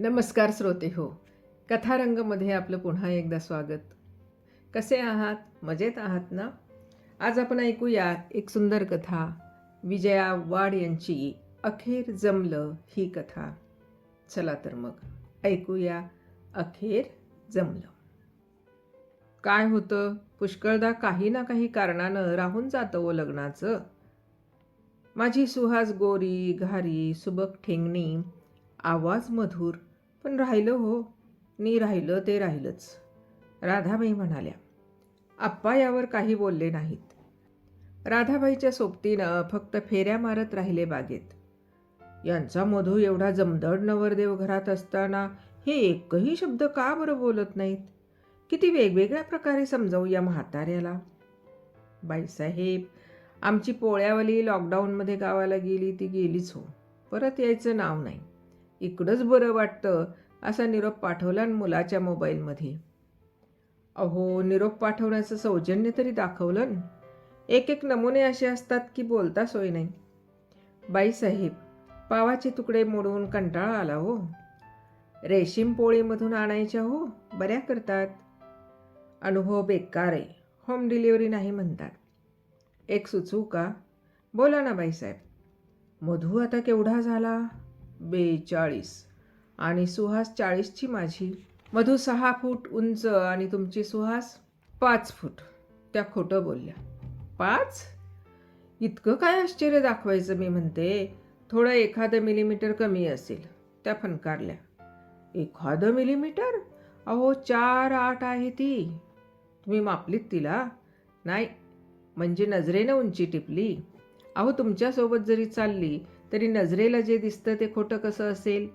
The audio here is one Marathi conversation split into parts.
नमस्कार श्रोते हो. कथारंगमध्ये आपलं पुन्हा एकदा स्वागत. कसे आहात? मजेत आहात ना? आज आपण ऐकूया एक सुंदर कथा. विजया वाड यांची अखेर जमलं ही कथा. चला तर मग ऐकूया अखेर जमलं. काय होतं? पुष्कळदा काही ना काही कारणानं राहून जातं ओ लग्नाचं. माझी सुहास गोरी घारी सुबक ठेंगणी आवाज मधुर पण राहिलं हो. नी राहिलं ते राहिलंच. राधाबाई म्हणाल्या आप्पा यावर काही बोलले नाहीत. राधाबाईच्या सोबतीनं फक्त फेऱ्या मारत राहिले बागेत. यांचा मधू एवढा जमदड नवरदेव घरात असताना हे एकही शब्द का बरं बोलत नाहीत? किती वेगवेगळ्या प्रकारे समजावू या म्हाताऱ्याला? बाईसाहेब आमची पोळ्यावाली लॉकडाऊनमध्ये गावाला गेली ती गेलीच हो. परत यायचं नाव नाही. इकडंच बरं वाटतं असा निरोप पाठवला आणि मुलाच्या मोबाईलमध्ये. अहो निरोप पाठवण्याचं सौजन्य तरी दाखवलं एक एक नमुने असे असतात की बोलता सोय नाही. बाईसाहेब पावाचे तुकडे मोडून कंटाळा आला हो. रेशीम पोळीमधून आणायच्या हो बऱ्या करतात. अनुभव बेकार आहे होम डिलिव्हरी नाही म्हणतात. एक सुचवू का? बोला ना बाईसाहेब. मधू आता केवढा झाला? बेचाळीस. आणि सुहास चाळीसची माझी. मधू सहा फूट उंच आणि तुमची सुहास पाच फूट. त्या खोटं बोलल्या. पाच? इतकं काय आश्चर्य दाखवायचं मी म्हणते. थोडं एखादं मिलीमीटर कमी असेल. त्या फनकारल्या एखादं मिलीमीटर? अहो चार आठ आहे ती. तुम्ही मापलीत तिला? नाही. म्हणजे नजरेनं उंची टिपली. अहो तुमच्यासोबत जरी चालली तरी नजरेला जे दिसतं ते खोटं कसं असेल?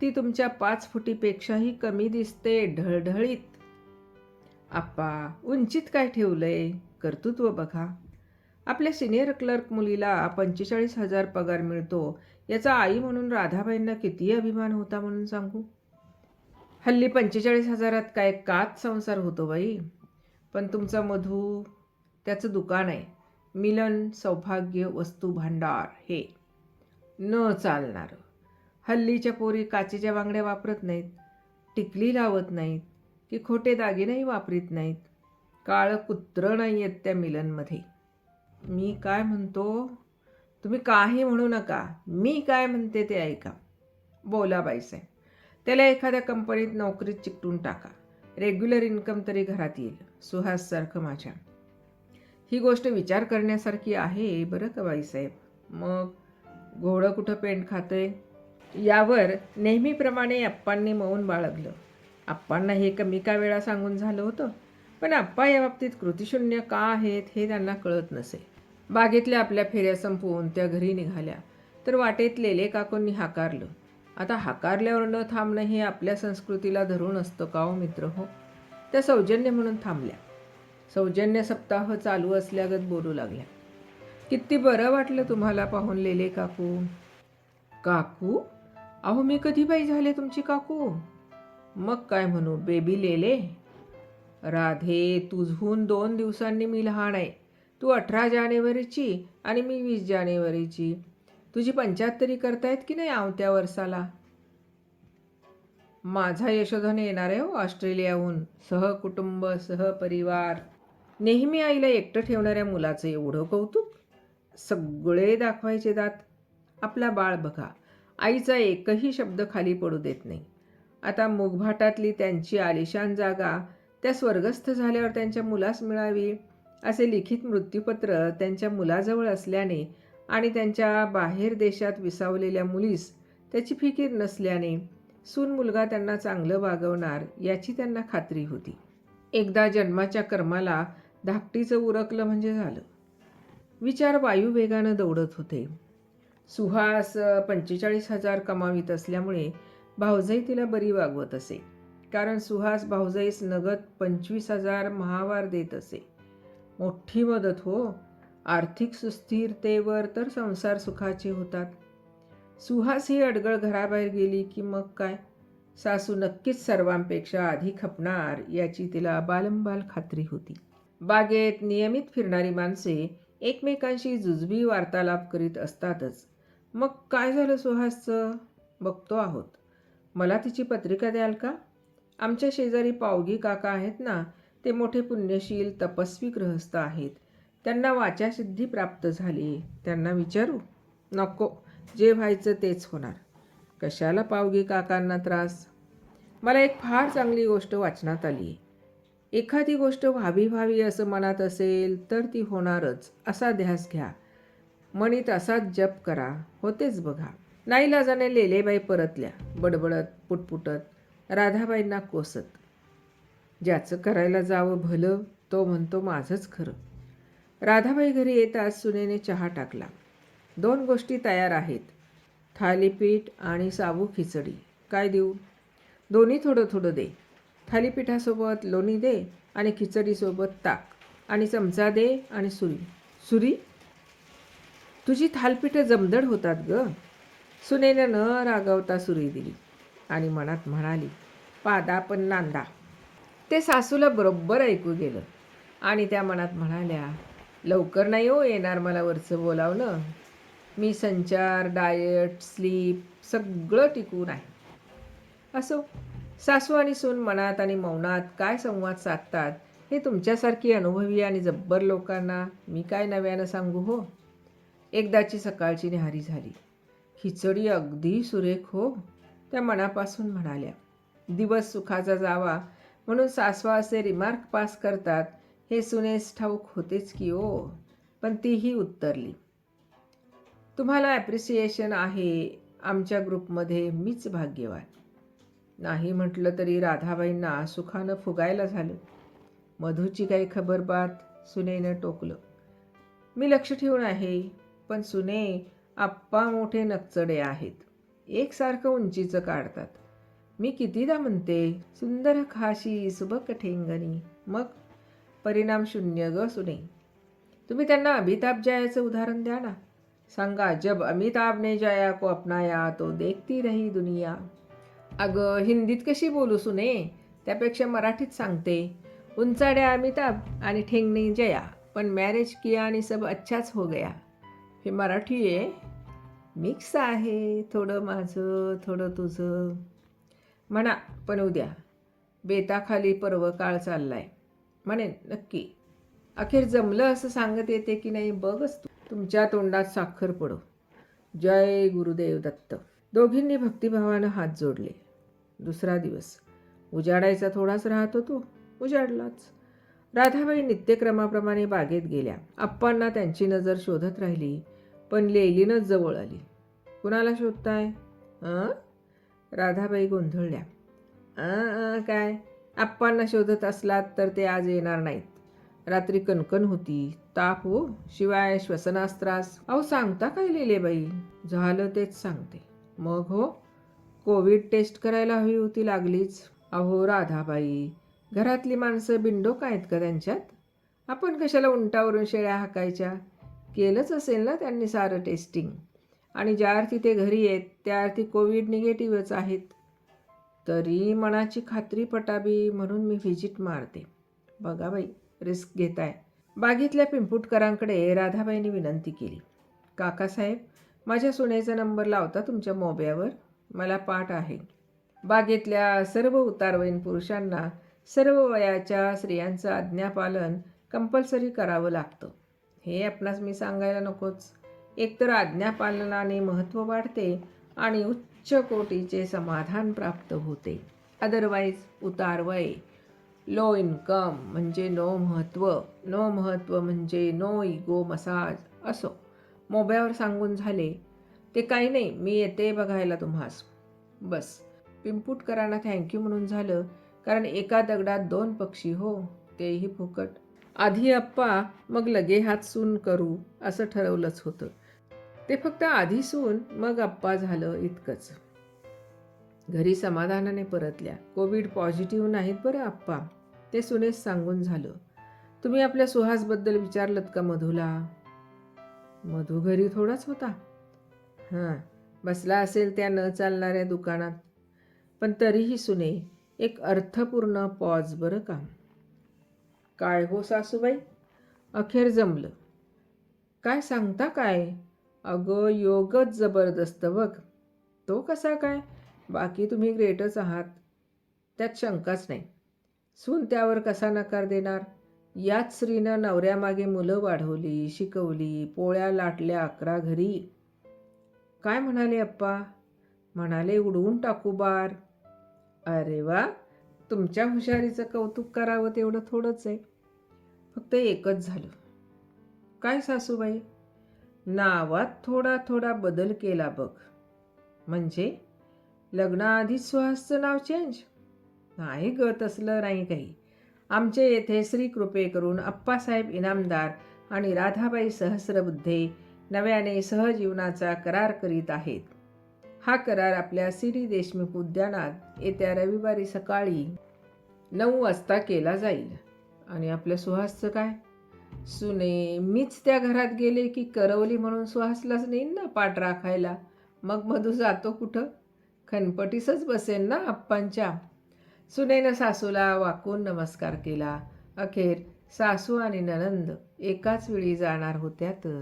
ती तुमच्या पाच फुटीपेक्षाही कमी दिसते ढळढळीत. आप्पा उंचीत काय ठेवलंय? कर्तृत्व बघा. आपल्या सिनियर क्लर्क मुलीला पंचेचाळीस हजार पगार मिळतो. याचा आई म्हणून राधाबाईंना किती अभिमान होता म्हणून सांगू? हल्ली पंचेचाळीस हजारात काय काच संसार होतो बाई. पण तुमचा मधू त्याचं दुकान आहे. मिलन सौभाग्य वस्तू भांडार हे. न चालणारं. हल्लीच्या पोरी काचेच्या बांगड्या वापरत नाहीत टिकली लावत नाहीत की खोटे दागिनेही वापरीत नाहीत. काळं कुत्रं नाही आहेत त्या मिलनमध्ये. मी काय म्हणतो? तुम्ही काही म्हणू नका. मी काय म्हणते ते ऐका. बोला बाईसाहेब त्याला एखाद्या कंपनीत नोकरीत चिकटून टाका. रेग्युलर इन्कम तरी घरात येईल सुहाससारखं माझ्या. ही गोष्ट विचार करण्यासारखी आहे बरं का बाईसाहेब मग? घोडं कुठं पेंट खाते यावर नेहमीप्रमाणे अप्पांनी मौन बाळगलं. अप्पांना हे कमी का वेळा सांगून झालं होतं? पण अप्पा या बाबतीत कृतिशून्य का आहेत हे त्यांना कळत नसे. बागेतल्या आपल्या फेऱ्या संपवून त्या घरी निघाल्या. तर वाटेत लेले काकूंनी हाकारलं. आता हाकारल्यावर न थांबणं हे आपल्या संस्कृतीला धरून असतं का हो मित्र हो? त्या सौजन्य म्हणून थांबल्या. सौजन्य सप्ताह चालू असल्यागत बोलू लागल्या. किती बरं वाटलं तुम्हाला पाहून लेले काकू? काकू? अहो मी कधी बाई झाले तुमची काकू? मग काय म्हणू बेबी लेले? राधे तुझहून दोन दिवसांनी मी लहान आहे. तू अठरा जानेवारीची आणि मी वीस जानेवारीची. तुझी पंच्याहत्तरी करतायत की नाही आवत्या वर्षाला? माझा यशोधन येणार आहे हो ऑस्ट्रेलियाहून. सहकुटुंब सहपरिवार. नेहमी आईला एकटं ठेवणाऱ्या मुलाचं एवढं कौतुक? सगळे दाखवायचे दात. आपला बाळ बघा. आईचा एकही शब्द खाली पडू देत नाही. आता मुगभाटातली त्यांची आलिशान जागा त्या स्वर्गस्थ झाल्यावर त्यांच्या मुलास मिळावी असे लिखित मृत्यूपत्र त्यांच्या मुलाजवळ असल्याने आणि त्यांच्या बाहेर देशात विसावलेल्या मुलीस त्याची फिकीर नसल्याने सून मुलगा त्यांना चांगलं वागवणार याची त्यांना खात्री होती. एकदा जन्माच्या कर्माला धाकटीचं उरकलं म्हणजे झालं. विचार वायुवेगानं दौडत होते. सुहास पंचेचाळीस हजार कमावित असल्यामुळे भाऊजाई तिला बरी वागवत असे. कारण सुहास भाऊजाईस नगद पंचवीस हजार महावार देत असे. मोठी मदत हो. आर्थिक सुस्थिरतेवर तर संसार सुखाचे होतात. सुहास ही अडगळ घराबाहेर गेली की मग काय? सासू नक्कीच सर्वांपेक्षा आधी खपणार याची तिला बालंबाल खात्री होती. बागेत नियमित फिरणारी माणसे एकमेकांशी जुजबी वार्तालाप करीत असतातच. मग काय झालं सुहासचं? बघतो आहोत. मला तिची पत्रिका द्याल का? आमच्या शेजारी पावगी काका आहेत ना ते मोठे पुण्यशील तपस्वी गृहस्थ आहेत. त्यांना वाचासिद्धी प्राप्त झाली. त्यांना विचारू? नको जे व्हायचं तेच होणार. कशाला पावगी काकांना त्रास? मला एक फार चांगली गोष्ट वाचनात आली. एखादी गोष्ट व्हावी व्हावी असं मनात असेल तर ती होणारच असा ध्यास घ्या. मनीत असाच जप करा होतेच बघा. नाईलाजाने लेलेबाई परतल्या बडबडत पुटपुटत राधाबाईंना कोसत. ज्याचं करायला जावं भलं तो म्हणतो माझंच खरं. राधाबाई घरी येताच सुनेने चहा टाकला. दोन गोष्टी तयार आहेत. थालीपीठ आणि साबू खिचडी. काय देऊ? दोन्ही थोडं थोडं दे. थालीपीठासोबत लोणी दे आणि खिचडीसोबत ताक. आणि चमचा दे आणि सुरी. सुरी? तुझी थालपीठं जमदड होतात ग. सुनेनं न रागवता सुरी दिली आणि मनात म्हणाली पादा पण नांदा. ते सासूला बरोबर ऐकू गेलं आणि त्या मनात म्हणाल्या लवकर नाही हो येणार मला वरचं बोलावणं. मी संचार डाएट स्लीप सगळं टिकून आहे. असो सासू आणि सून मनात आणि मौनात काय संवाद साधतात हे तुमच्यासारखी अनुभवी आणि जब्बर लोकांना मी काय नव्यानं सांगू हो? एकदाची सकाळची निहारी झाली. खिचडी अगदी सुरेख हो? त्या मनापासून म्हणाल्या. दिवस सुखाचा जावा म्हणून सासवा असे रिमार्क पास करतात. हे सुनेस ठाऊक होतेच की ओ पण तीही उत्तरली. तुम्हाला ॲप्रिसिएशन आहे. आमच्या ग्रुपमध्ये मीच भाग्यवान. नाही म्हटलं तरी राधाबाईंना सुखानं फुगायला झालं. मधूची काही खबरबात सुनेनं टोकलं. मी लक्ष ठेवून आहे पण सुने आप्पा मोठे नकचडे आहेत. एकसारखं उंचीचं काढतात. मी कितीदा म्हणते सुंदर खाशी सुबक ठेंगणी. मग परिणाम शून्य ग सुने. तुम्ही त्यांना अमिताभ जयाचं उदाहरण द्या ना. सांगा जब अमिताभने जया को अपनाया तो देखती रही दुनिया. अगं हिंदीत कशी बोलू सुने? त्यापेक्षा मराठीत सांगते. उंचाड्या अमिताभ आणि ठेंगणी जया पण मॅरेज किया आणि सब अच्छाच हो गया. हे मराठी आहे मिक्स आहे थोडं माझं थोडं तुझं. म्हणा पण उद्या. बेताखाली पर्व काळ चाललाय. म्हणेन नक्की. अखेर जमलं असं सांगत येते की नाही बघच तू. तुमच्या तोंडात साखर पडो. जय गुरुदेव दत्त. दोघींनी भक्तिभावानं हात जोडले. दुसरा दिवस. उजाडायचा थोडाच राहतो तो उजाडलाच. राधाबाई नित्यक्रमाप्रमाणे बागेत गेल्या. आप्पांना त्यांची नजर शोधत राहिली पण लेलीनच जवळ आली. कुणाला शोधताय? अं? राधाबाई गोंधळल्या. अं, काय? आप्पांना शोधत असलात तर ते आज येणार नाहीत. रात्री कणकण होती. ताप हो शिवाय श्वसनास त्रास. अहो सांगता काय लिहिले बाई झालं तेच सांगते. मग हो? कोविड टेस्ट करायला हवी होती लागलीच. अहो राधाबाई घरातली माणसं बिंडोक आहेत का त्यांच्यात? आपण कशाला उंटावरून शेळ्या हाकायच्या? केलंच असेल ना त्यांनी सारं टेस्टिंग. आणि ज्या अर्थी ते घरी आहेत त्या अर्थी कोविड निगेटिव्हच आहेत. तरी मनाची खात्री पटावी म्हणून मी व्हिजिट मारते. बघा बाई रिस्क घेताय. बागेतल्या पिंपुटकरांकडे राधाबाईंनी विनंती केली. काकासाहेब माझ्या सुनेचा नंबर लावता तुमच्या मोब्यावर? मला पाठ आहे. बागेतल्या सर्व उतारवयीन पुरुषांना सर्व वयाच्या स्त्रियांचं आज्ञापालन कंपल्सरी करावं लागतं. हे आपणास मी सांगायला नकोच. एकतर आज्ञापालनाने महत्त्व वाढते आणि उच्च कोटीचे समाधान प्राप्त होते. अदरवाईज उतारवय लो इन्कम म्हणजे नो महत्त्व नो महत्त्व म्हणजे नो इगो मसाज असो. मोब्यावर सांगून झाले ते काही नाही मी येते बघायला तुम्हास. बस. पिंपुटकरांना थँक्यू म्हणून झालं कारण एका दगडात दोन पक्षी हो तेही फुकट. आधी अप्पा मग लगे हात सून करू असं ठरवलंच होतं. ते फक्त आधी सून मग अप्पा झालं इतकंच. घरी समाधानाने परतल्या. कोविड पॉझिटिव्ह नाहीत बरं आप्पा. ते सुनेस सांगून झालं. तुम्ही आपल्या सुहासबद्दल विचारलत का मधूला? मधू घरी थोडाच होता. हां बसला असेल त्या न चालणाऱ्या दुकानात. पण तरीही सुने एक अर्थपूर्ण पॉज बरं का? काय हो सासूबाई? अखेर जमलं. काय सांगता काय? अगं योगच जबरदस्त बघ. तो कसा काय? बाकी तुम्ही ग्रेटच आहात. त्यात शंकाच नाही. सून त्यावर कसा नकार देणार? याच स्त्रीनं नवऱ्यामागे मुलं वाढवली शिकवली पोळ्या लाटल्या अकरा घरी. काय म्हणाले अप्पा? म्हणाले उडवून टाकू बार. अरे वा तुमच्या हुशारीचं कौतुक करावं तेवढं थोडंच आहे. फक्त एकच झालं. काय सासूबाई? नावात थोडा थोडा बदल केला बघ. म्हणजे? लग्नाआधीच सुहासचं नाव चेंज नाही ग तसलं नाही काही. आमचे येथे श्रीकृपे करून अप्पासाहेब इनामदार आणि राधाबाई सहस्रबुद्धे नव्याने सहजीवनाचा करार करीत आहेत. हा करार आपल्या सिरी देशमुख उद्यानात येत्या रविवारी सकाळी नऊ वाजता केला जाईल. आणि आपल्या सुहासचं काय? सुने मीच त्या घरात गेले की करवली म्हणून सुहासलाच नेईन ना पाठ राखायला. मग मधू जातो कुठं? खनपटीसच बसेन ना आप्पांच्या. सुनेनं सासूला वाकून नमस्कार केला. अखेर सासू आणि ननंद एकाच वेळी जाणार होत्या तर.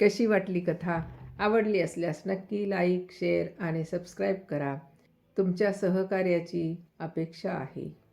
कशी वाटली कथा? आवडली असल्यास नक्की लाईक शेअर आणि सबस्क्राईब करा. तुमच्या सहकार्याची अपेक्षा आहे.